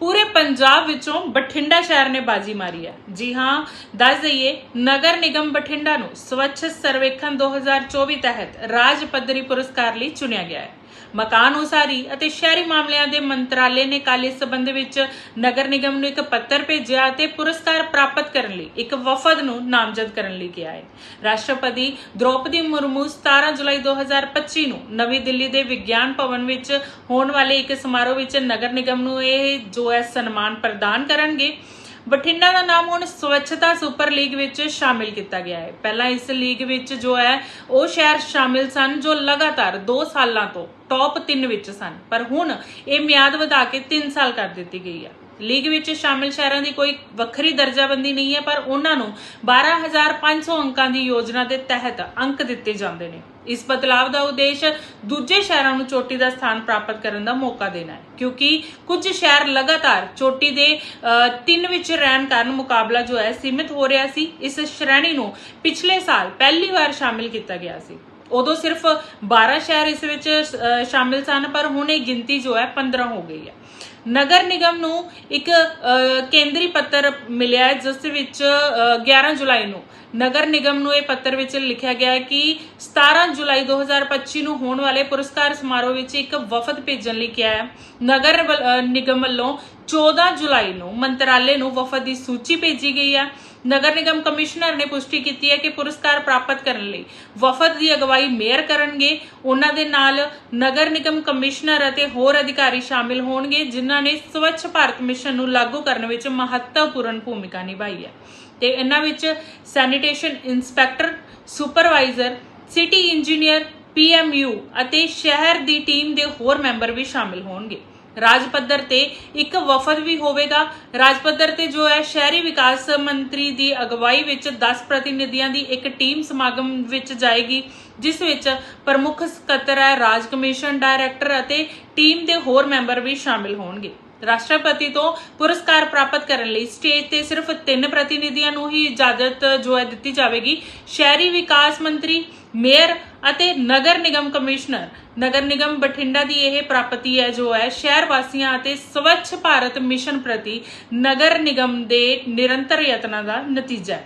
ਪੂਰੇ ਪੰਜਾਬ ਵਿੱਚੋਂ ਬਠਿੰਡਾ ਸ਼ਹਿਰ ਨੇ ਬਾਜੀ ਮਾਰੀ ਹੈ। ਜੀ ਹਾਂ, ਦੱਸ ਦਈਏ, ਨਗਰ ਨਿਗਮ ਬਠਿੰਡਾ ਨੂੰ ਸਵੱਛ ਸਰਵੇਖਣ 2024 ਤਹਿਤ ਰਾਜ ਪੱਧਰੀ ਪੁਰਸਕਾਰ ਲਈ ਚੁਣਿਆ ਗਿਆ ਹੈ। ਮਕਾਨ ਉਸਾਰੀ ਅਤੇ ਸ਼ਹਿਰੀ ਮਾਮਲਿਆਂ ਦੇ ਮੰਤਰਾਲੇ ਨੇ ਕੱਲ੍ਹ ਇਸ ਸੰਬੰਧ ਵਿੱਚ ਨਗਰ ਨਿਗਮ ਨੂੰ ਇੱਕ ਪੱਤਰ ਭੇਜਿਆ ਅਤੇ ਪੁਰਸਕਾਰ ਪ੍ਰਾਪਤ ਕਰਨ ਲਈ ਇੱਕ ਵਫਦ ਨੂੰ ਨਾਮਜ਼ਦ ਕਰਨ ਲਈ ਕਿਹਾ ਹੈ। ਰਾਸ਼ਟਰਪਤੀ ਦ੍ਰੋਪਦੀ ਮੁਰਮੂ 17 ਜੁਲਾਈ 2025 ਨੂੰ ਨਵੀਂ ਦਿੱਲੀ ਦੇ ਵਿਗਿਆਨ ਭਵਨ ਵਿੱਚ ਹੋਣ ਵਾਲੇ ਇੱਕ ਸਮਾਰੋਹ ਵਿੱਚ ਨਗਰ ਨਿਗਮ ਨੂੰ ਇਹ ਜੋ ਹੈ ਸਨਮਾਨ ਪ੍ਰਦਾਨ ਕਰਨਗੇ। ਬਠਿੰਡਾ ਦਾ ਨਾਮ ਹੁਣ ਸਵੱਛਤਾ ਸੁਪਰ ਲੀਗ ਵਿੱਚ ਸ਼ਾਮਿਲ ਕੀਤਾ ਗਿਆ ਹੈ। ਪਹਿਲਾਂ ਇਸ ਲੀਗ ਵਿੱਚ ਜੋ ਹੈ, ਉਹ ਸ਼ਹਿਰ ਸ਼ਾਮਿਲ ਸਨ ਜੋ ਲਗਾਤਾਰ 2 ਸਾਲਾਂ ਤੋਂ ਟੌਪ 3 ਵਿੱਚ ਸਨ। ਪਰ ਹੁਣ ਇਹ ਮਿਆਦ ਵਧਾ ਕੇ 3 ਸਾਲ ਕਰ ਦਿੱਤੀ ਗਈ ਹੈ। ਲੀਗ ਵਿੱਚ ਸ਼ਾਮਿਲ ਸ਼ਹਿਰਾਂ ਦੀ ਕੋਈ ਵੱਖਰੀ ਦਰਜਾਬੰਦੀ ਨਹੀਂ ਹੈ, ਪਰ ਉਹਨਾਂ ਨੂੰ 12500 ਅੰਕਾਂ ਦੀ ਯੋਜਨਾ ਦੇ ਤਹਿਤ ਅੰਕ ਦਿੱਤੇ ਜਾਂਦੇ ਨੇ। ਇਸ ਬਦਲਾਵ ਦਾ ਉਦੇਸ਼ ਦੂਜੇ ਸ਼ਹਿਰਾਂ ਨੂੰ ਚੋਟੀ ਦਾ ਸਥਾਨ ਪ੍ਰਾਪਤ ਕਰਨ ਦਾ ਮੌਕਾ ਦੇਣਾ ਹੈ, ਕਿਉਂਕਿ ਕੁਝ ਸ਼ਹਿਰ ਲਗਾਤਾਰ ਚੋਟੀ ਦੇ 3 ਵਿੱਚ ਰਹਿਣ ਕਾਰਨ ਮੁਕਾਬਲਾ ਜੋ ਹੈ, ਸੀਮਿਤ ਹੋ ਰਿਹਾ ਸੀ। ਇਸ ਸ਼੍ਰੇਣੀ ਨੂੰ ਪਿਛਲੇ ਸਾਲ ਪਹਿਲੀ ਵਾਰ ਸ਼ਾਮਿਲ ਕੀਤਾ ਗਿਆ ਸੀ। ਉਦੋਂ ਸਿਰਫ 12 ਸ਼ਹਿਰ ਇਸ ਵਿੱਚ ਸ਼ਾਮਿਲ ਸਨ ਪਰ ਹੁਣ ਇਹ ਗਿਣਤੀ ਜੋ ਹੈ 15 ਹੋ ਗਈ ਹੈ। ਨਗਰ ਨਿਗਮ ਨੂੰ ਇੱਕ ਕੇਂਦਰੀ ਪੱਤਰ ਮਿਲਿਆ ਜਿਸ ਵਿੱਚ ਅ, 11 ਜੁਲਾਈ ਨੂੰ ਨਗਰ ਨਿਗਮ ਨੂੰ ਇਹ ਪੱਤਰ ਵਿੱਚ ਲਿਖਿਆ ਗਿਆ ਹੈ ਕਿ 17 ਜੁਲਾਈ 2025 ਨੂੰ ਹੋਣ ਵਾਲੇ ਪੁਰਸਕਾਰ ਸਮਾਰੋਹ ਵਿੱਚ ਇੱਕ ਵਫਦ ਭੇਜਣ ਲਈ ਕਿਹਾ ਹੈ। ਨਗਰ ਵੱਲ- ਨਿਗਮ ਵੱਲੋਂ 14 ਜੁਲਾਈ ਨੂੰ ਮੰਤਰਾਲੇ ਨੂੰ ਵਫਦ ਦੀ ਸੂਚੀ ਭੇਜੀ ਗਈ ਹੈ। ਨਗਰ ਨਿਗਮ ਕਮਿਸ਼ਨਰ ਨੇ ਪੁਸ਼ਟੀ ਕੀਤੀ ਹੈ ਕਿ ਪੁਰਸਕਾਰ ਪ੍ਰਾਪਤ ਕਰਨ ਲਈ ਵਫਦ ਦੀ ਅਗਵਾਈ ਮੇਅਰ ਕਰਨਗੇ। ਉਹਨਾਂ ਦੇ ਨਾਲ ਨਗਰ ਨਿਗਮ ਕਮਿਸ਼ਨਰ ਅਤੇ ਹੋਰ ਅਧਿਕਾਰੀ ਸ਼ਾਮਿਲ ਹੋਣਗੇ, ਜਿਨ੍ਹਾਂ ਨੇ ਸਵੱਛ ਭਾਰਤ ਮਿਸ਼ਨ ਨੂੰ ਲਾਗੂ ਕਰਨ ਵਿੱਚ ਮਹੱਤਵਪੂਰਨ ਭੂਮਿਕਾ ਨਿਭਾਈ ਹੈ। ਤੇ ਇਹਨਾਂ ਵਿੱਚ sanitation inspector, supervisor, city engineer, PMU ਅਤੇ ਸ਼ਹਿਰ ਦੀ ਟੀਮ ਦੇ ਹੋਰ ਮੈਂਬਰ ਵੀ ਸ਼ਾਮਿਲ ਹੋਣਗੇ। ਰਾਜ ਪੱਧਰ ਤੇ ਇੱਕ ਵਫਦ ਵੀ ਹੋਵੇਗਾ। ਰਾਜ ਪੱਧਰ ਤੇ ਜੋ ਹੈ, ਸ਼ਹਿਰੀ ਵਿਕਾਸ ਮੰਤਰੀ ਦੀ ਅਗਵਾਈ ਵਿੱਚ 10 ਪ੍ਰਤੀਨਿਧੀਆਂ ਦੀ ਇੱਕ ਟੀਮ ਸਮਾਗਮ ਵਿੱਚ ਜਾਏਗੀ, ਜਿਸ ਵਿੱਚ ਪ੍ਰਮੁੱਖ ਸਕੱਤਰ ਹੈ, ਰਾਜ ਕਮਿਸ਼ਨ ਡਾਇਰੈਕਟਰ ਅਤੇ ਟੀਮ ਦੇ ਹੋਰ ਮੈਂਬਰ ਵੀ ਸ਼ਾਮਿਲ ਹੋਣਗੇ। ਰਾਸ਼ਟਰਪਤੀ ਤੋਂ ਪੁਰਸਕਾਰ ਪ੍ਰਾਪਤ ਕਰਨ ਲਈ ਸਟੇਜ ਤੇ ਸਿਰਫ ਤਿੰਨ ਪ੍ਰਤੀਨਿਧੀਆਂ ਨੂੰ ਹੀ ਇਜਾਜ਼ਤ ਜੋ ਹੈ ਦਿੱਤੀ ਜਾਵੇਗੀ। ਸ਼ਹਿਰੀ ਵਿਕਾਸ ਮੰਤਰੀ ਮੇਅਰ ਅਤੇ ਨਗਰ ਨਿਗਮ ਕਮਿਸ਼ਨਰ। ਨਗਰ ਨਿਗਮ ਬਠਿੰਡਾ ਦੀ ਇਹ ਪ੍ਰਾਪਤੀ ਹੈ, ਜੋ ਹੈ ਸ਼ਹਿਰ ਵਾਸੀਆਂ ਅਤੇ ਸਵੱਛ ਭਾਰਤ ਮਿਸ਼ਨ ਪ੍ਰਤੀ ਨਗਰ ਨਿਗਮ ਦੇ ਨਿਰੰਤਰ ਯਤਨਾਂ ਦਾ ਨਤੀਜਾ ਹੈ।